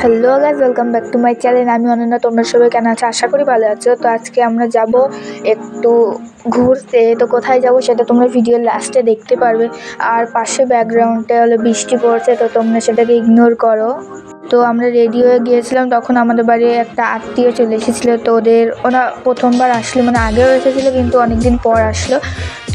Hello guys welcome back to my channel আমি অনন্যা, তোমরা সবাই কেন আছো? আশা করি ভালো আছো। তো আজকে আমরা যাব একটু ঘুরতে। তো কোথায় যাব সেটা তোমরা ভিডিও লাস্টে দেখতে পারবে। আর পাশে ব্যাকগ্রাউন্ডে হলো বৃষ্টি পড়ছে, তো তোমরা সেটাকে ইগনোর করো। তো আমরা রেডি হয়ে গিয়েছিলাম। তখন আমাদের বাড়ি একটা আত্মীয় চলে এসেছিল। তো ওদের, ওরা প্রথমবার আসলো। মানে আগেও এসেছিল, কিন্তু অনেক দিন পর আসলো।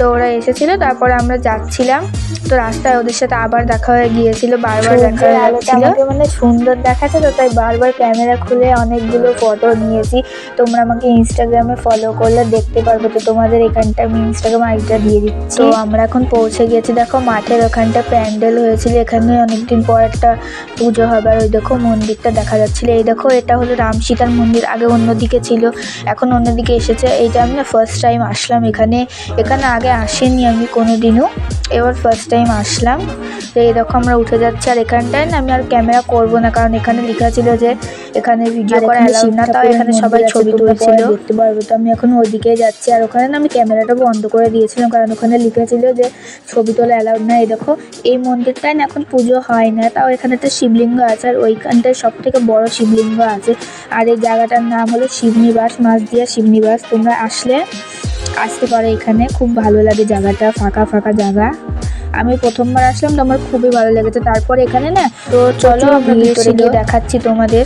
তো ওরা এসেছিল তারপরে আমরা যাচ্ছিলাম। তো রাস্তায় ওদের সাথে আবার দেখা হয়ে গিয়েছিল বারবার দেখা হয়ে যাচ্ছিল। মানে সুন্দর দেখাচ্ছে তো তাই বারবার ক্যামেরা খুলে অনেকগুলো ফটো নিয়েছি। তোমরা আমাকে ইনস্টাগ্রামে ফলো করলে দেখতে পারবে তো তোমাদের এখানটা আমি ইনস্টাগ্রাম আইডিটা দিয়ে দিচ্ছি। তো আমরা এখন পৌঁছে গেছি দেখো মাঠের ওখানটা প্যান্ডেল হয়েছিল এখানে অনেকদিন পর একটা পুজো হবে আর ওই দেখো মন্দিরটা দেখা যাচ্ছিল। এই দেখো এটা হলো রাম সীতার মন্দির আগে অন্যদিকে ছিল এখন অন্যদিকে এসেছে। এইটা আমি না ফার্স্ট টাইম আসলাম এখানে। এখানে আগে আসেনি আমি কোনো দিনও এবার ফার্স্ট টাইম আসলাম। তো দেখো আমরা উঠে যাচ্ছি। আর এখানটায় না আমি আর ক্যামেরা করব না কারণ এখানে লেখা ছিল যে এখানে ভিডিও করা এখানে অ্যালাউড না তাও এখানে সবাই ছবি তুলছিল। দেখতে পারবে। তো আমি এখন ওইদিকে যাচ্ছি। আর ওখানে না আমি ক্যামেরাটা বন্ধ করে দিয়েছিলাম কারণ ওখানে লেখা ছিল যে ছবি তোলা অ্যালাউড না। এই দেখো এই মন্দিরটায় না এখন পুজো হয় না। তাও এখানে একটা শিবলিঙ্গ আছে আর ওইখানটায় সব থেকে বড় শিবলিঙ্গ আছে। আর এই জায়গাটার নাম হলো শিবনিবাস মাছদিয়া শিবনিবাস। তোমরা আসলে আসতে পারে এখানে। খুব ভালো লাগে জায়গাটা ফাঁকা ফাঁকা জায়গা। আমি প্রথমবার আসলাম তো আমার খুবই ভালো লেগেছে। তারপর এখানে না তো চলো ভিড় দেখাচ্ছি তোমাদের।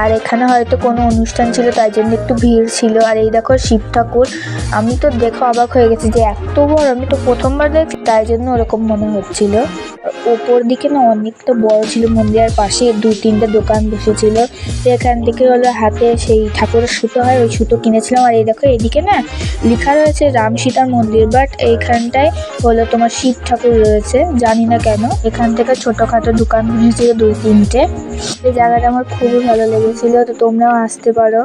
আর এখানে হয়তো কোনো অনুষ্ঠান ছিল তাই জন্য একটু ভিড় ছিল। আর এই দেখো শিব ঠাকুর। আমি তো দেখো অবাক হয়ে গেছি যে এত বড় আমি তো প্রথমবার দেখছি। তাই জন্য ওরকম মনে হচ্ছিল। ওপর দিকে না অনেকটা বড় ছিল মন্দিরের পাশে, দু তিনটে দোকান বসেছিল। তো এখান থেকে হলো হাতে সেই ঠাকুরের সুতো হয়, ওই সুতো কিনেছিলাম। আর এই দেখো, এদিকে না লেখা রয়েছে রাম সীতার মন্দির, বাট এইখানটায় হলো তোমার শিব ঠাকুর রয়েছে, জানি না কেন। এখান থেকে ছোটোখাটো দোকান বসেছিল দুই তিনটে। এই জায়গাটা আমার খুবই ভালো লেগেছিল, তো তোমরাও আসতে পারো।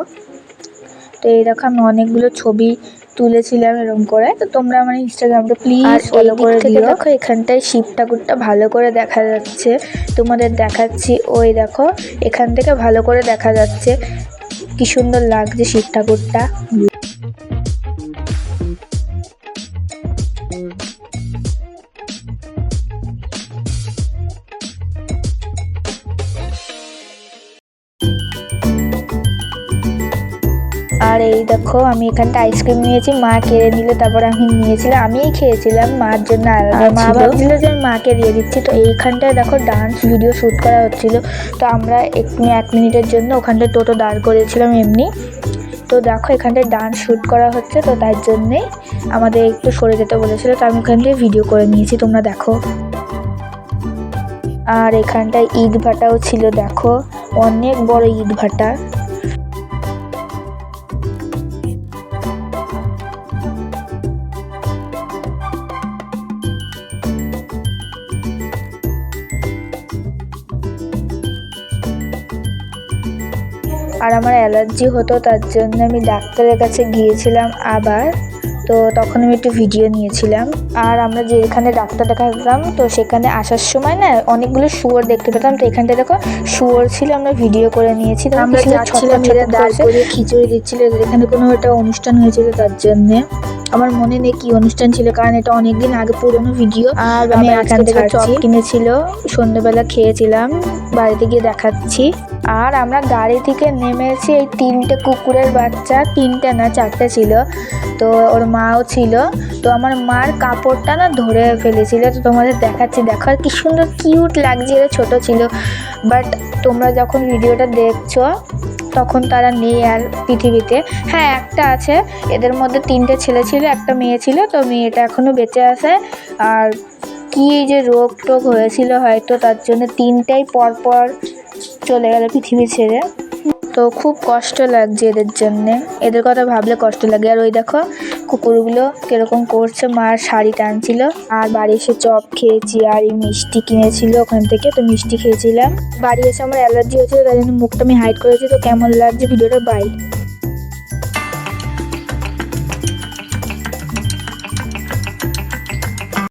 তো এই দেখো, আমি অনেকগুলো ছবি তুলেছিলাম এরকম করে। তো তোমরা আমার ইনস্টাগ্রামটা প্লিজ ফলো করে দিও। দেখো এখানটায় শিব ঠাকুরটা ভালো করে দেখা যাচ্ছে। তোমাদের দেখাচ্ছি ওই দেখো এখান থেকে ভালো করে দেখা যাচ্ছে। কি সুন্দর লাগছে শিব ঠাকুরটা। আর এই দেখো আমি এখানটা আইসক্রিম নিয়েছি মা কেড়ে নিল তারপর আমি নিয়েছিলাম আমিই খেয়েছিলাম মার জন্য আলাদা আর মা ছিল? ভাবছিল যে আমি মাকে দিয়ে দিচ্ছি তো এইখানটায় দেখো ডান্স ভিডিও শ্যুট করা হচ্ছিল তো আমরা এক এক মিনিটের জন্য ওখানটায় টোটো দাঁড় করেছিলাম এমনি তো দেখো এখানটায় ডান্স শ্যুট করা হচ্ছে তো তার জন্যেই আমাদের একটু সরে যেতে বলেছিল তো আমি ওখান থেকে ভিডিও করে নিয়েছি তোমরা দেখো আর এখানটায় ইট ভাটাও ছিল দেখো অনেক বড় ইট ভাটা আর আমার অ্যালার্জি হতো তার জন্য আমি ডাক্তারের কাছে গিয়েছিলাম আবার। তো তখন আমি একটু ভিডিও নিয়েছিলাম। আর আমরা যেখানে ডাক্তার দেখাতাম তো সেখানে আসার সময় না অনেকগুলো শুয়োর দেখতে পেতাম। তো এখানটা দেখো শুয়োর ছিল আমরা ভিডিও করে নিয়েছি। আমরা খিচুড়ি দিচ্ছিল। এখানে কোনো একটা অনুষ্ঠান হয়েছিল তার জন্যে। আমার মনে নেই কি অনুষ্ঠান ছিল কারণ এটা অনেকদিন আগে পুরনো ভিডিও। আর আমি এখান থেকে চপ কিনেছিল সন্ধ্যেবেলা খেয়েছিলাম বাড়িতে গিয়ে দেখাচ্ছি। আর আমরা গাড়ি থেকে নেমেছি এই তিনটে কুকুরের বাচ্চা তিনটে না চারটে ছিল। তো ওর মাও ছিল। তো আমার মার কাপড়টা না ধরে ফেলেছিল তো তোমাদের দেখাচ্ছি। দেখো আর কি সুন্দর কিউট লাগছে এরা ছোট ছিল। বাট তোমরা যখন ভিডিওটা দেখছ তখন তারা নেই আর পৃথিবীতে। হ্যাঁ একটা আছে। এদের মধ্যে তিনটে ছেলে ছিল, একটা মেয়ে ছিল। তো মেয়েটা এখনও বেঁচে আছে। আর কি যে রোগ টোগ হয়েছিল হয়তো তার জন্য তিনটাই পরপর চলে গেল পৃথিবী ছেড়ে। তো খুব কষ্ট লাগছে এদের জন্যে। এদের কথা ভাবলে কষ্ট লাগে। আর ওই দেখো কুকুরগুলো কীরকম করছে, মার শাড়ি টানছিল, আর বাড়ি এসে চপ খেয়েছি, আর এই মিষ্টি কিনেছিল ওখান থেকে, তো মিষ্টি খেয়েছিলাম। বাড়ি এসে আমার অ্যালার্জি হয়েছিল, তাই জন্য মুখটা আমি হাইড করেছি, তো কেমন লাগছে ভিডিওটা বাই